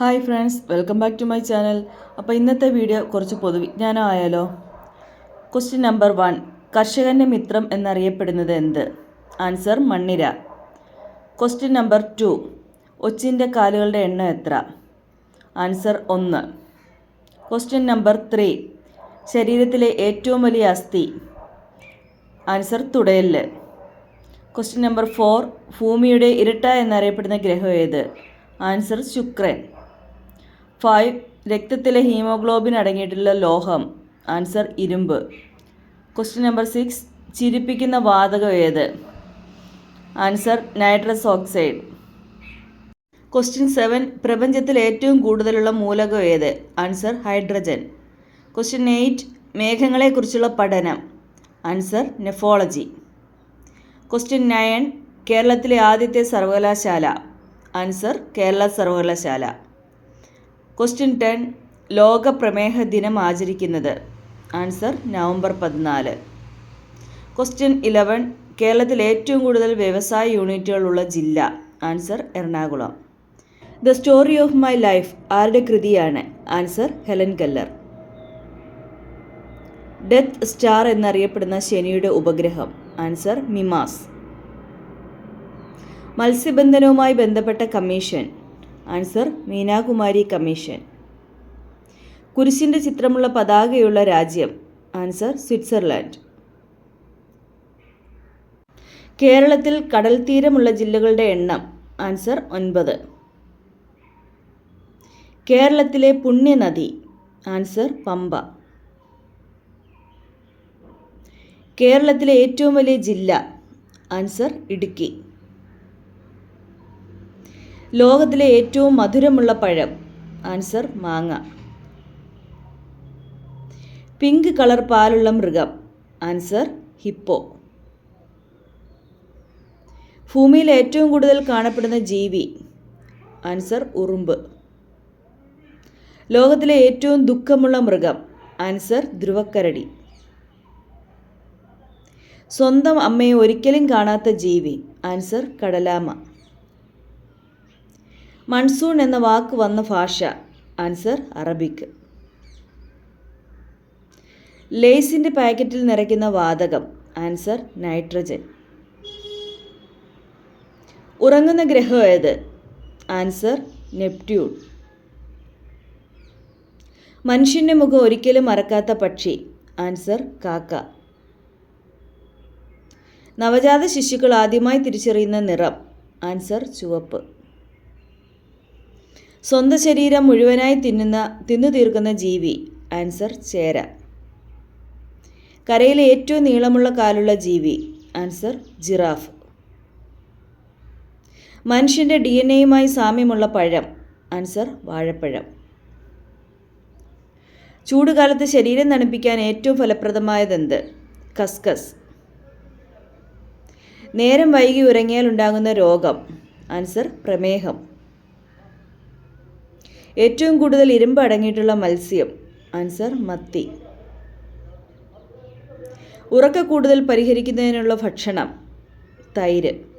Hi friends welcome back to my channel. അപ്പോൾ ഇന്നത്തെ video കുറച്ച് പൊതുവിജ്ഞാനം ആയാലോ ക്വസ്റ്റ്യൻ നമ്പർ വൺ കർഷകന്റെ മിത്രം എന്നറിയപ്പെടുന്നത് എന്ത്? ആൻസർ മണ്ണിര. ക്വസ്റ്റ്യൻ നമ്പർ ടു ഒച്ചിന്റെ കാലുകളുടെ എണ്ണം എത്ര? ആൻസർ ഒന്ന്. ക്വസ്റ്റ്യൻ നമ്പർ ത്രീ ശരീരത്തിലെ ഏറ്റവും വലിയ അസ്ഥി? ആൻസർ തുടയൽ ക്വസ്റ്റ്യൻ നമ്പർ ഫോർ ഭൂമിയുടെ ഇരട്ട എന്നറിയപ്പെടുന്ന ഗ്രഹം ഏത്? ആൻസർ ശുക്രൻ. ഫൈവ് രക്തത്തിലെ ഹീമോഗ്ലോബിൻ അടങ്ങിയിട്ടുള്ള ലോഹം. ആൻസർ ഇരുമ്പ്. ക്വസ്റ്റ്യൻ നമ്പർ സിക്സ് ചിരിപ്പിക്കുന്ന വാതകം ഏത്? Answer nitrous oxide. Question seven പ്രപഞ്ചത്തിൽ ഏറ്റവും കൂടുതലുള്ള മൂലകം ഏത്? Answer hydrogen. ക്വസ്റ്റ്യൻ എയ്റ്റ് മേഘങ്ങളെക്കുറിച്ചുള്ള പഠനം. Answer nephology. ക്വസ്റ്റ്യൻ നയൻ കേരളത്തിലെ ആദ്യത്തെ സർവകലാശാല. ആൻസർ കേരള സർവകലാശാല. ക്വസ്റ്റ്യൻ ടെൻ ലോക പ്രമേഹ ദിനം ആചരിക്കുന്നത്. ആൻസർ നവംബർ പതിനാല്. ക്വസ്റ്റ്യൻ ഇലവൻ കേരളത്തിൽ ഏറ്റവും കൂടുതൽ വ്യവസായ യൂണിറ്റുകളുള്ള ജില്ല. Answer Ernakulam. The story of my life ആരുടെ കൃതിയാണ്? Answer Helen Keller death star എന്നറിയപ്പെടുന്ന ശനിയുടെ ഉപഗ്രഹം. ആൻസർ മിമാസ് മത്സ്യബന്ധനവുമായി ബന്ധപ്പെട്ട കമ്മീഷൻ ആൻസർ മീനാകുമാരി കമ്മീഷൻ. കുരിശിന്റെ ചിത്രമുള്ള പതാകയുള്ള രാജ്യം. Answer Switzerland. കേരളത്തിൽ കടൽ തീരമുള്ള ജില്ലകളുടെ എണ്ണം. ആൻസർ ഒൻപത്. കേരളത്തിലെ പുണ്യനദി. ആൻസർ പമ്പ. കേരളത്തിലെ ഏറ്റവും വലിയ ജില്ല. ആൻസർ ഇടുക്കി. ലോകത്തിലെ ഏറ്റവും മധുരമുള്ള പഴം. ആൻസർ മാങ്ങ. പിങ്ക് കളർ പാലുള്ള മൃഗം. Answer hippo. ഭൂമിയിൽ ഏറ്റവും കൂടുതൽ കാണപ്പെടുന്ന ജീവി. ആൻസർ ഉറുമ്പ്. ലോകത്തിലെ ഏറ്റവും ദുഃഖമുള്ള മൃഗം. ആൻസർ ധ്രുവക്കരടി. സ്വന്തം അമ്മയെ ഒരിക്കലും കാണാത്ത ജീവി. ആൻസർ കടലാമ. മൺസൂൺ എന്ന വാക്ക് വന്ന ഭാഷ. Answer Arabic. ലേസിന്റെ പാക്കറ്റിൽ നിറയ്ക്കുന്ന വാതകം. Answer nitrogen. ഉറങ്ങുന്ന ഗ്രഹം ഏത്? Answer Neptune. മനുഷ്യന്റെ മുഖം ഒരിക്കലും മറക്കാത്ത പക്ഷി. ആൻസർ കാക്ക. നവജാത ശിശുക്കൾ ആദ്യമായി തിരിച്ചറിയുന്ന നിറം. ആൻസർ ചുവപ്പ്. സ്വന്തം ശരീരം മുഴുവനായി തിന്നുന്ന തിന്നു തീർക്കുന്ന ജീവി. ആൻസർ ചേര. കരയിലെ ഏറ്റവും നീളമുള്ള കാലുള്ള ജീവി. Answer giraffe. മനുഷ്യന്റെ ഡി എൻ എയുമായി സാമ്യമുള്ള പഴം. ആൻസർ വാഴപ്പഴം. ചൂടുകാലത്ത് ശരീരം തണുപ്പിക്കാൻ ഏറ്റവും ഫലപ്രദമായതെന്ത്? കസ്കസ്. നേരം വൈകി ഉറങ്ങിയാൽ ഉണ്ടാകുന്ന രോഗം. ആൻസർ പ്രമേഹം. ഏറ്റവും കൂടുതൽ ഇരുമ്പ് അടങ്ങിയിട്ടുള്ള മത്സ്യം. ആൻസർ മത്തി. ഉറക്ക കൂടുതൽ പരിഹരിക്കുന്നതിനുള്ള ഭക്ഷണം തൈര്.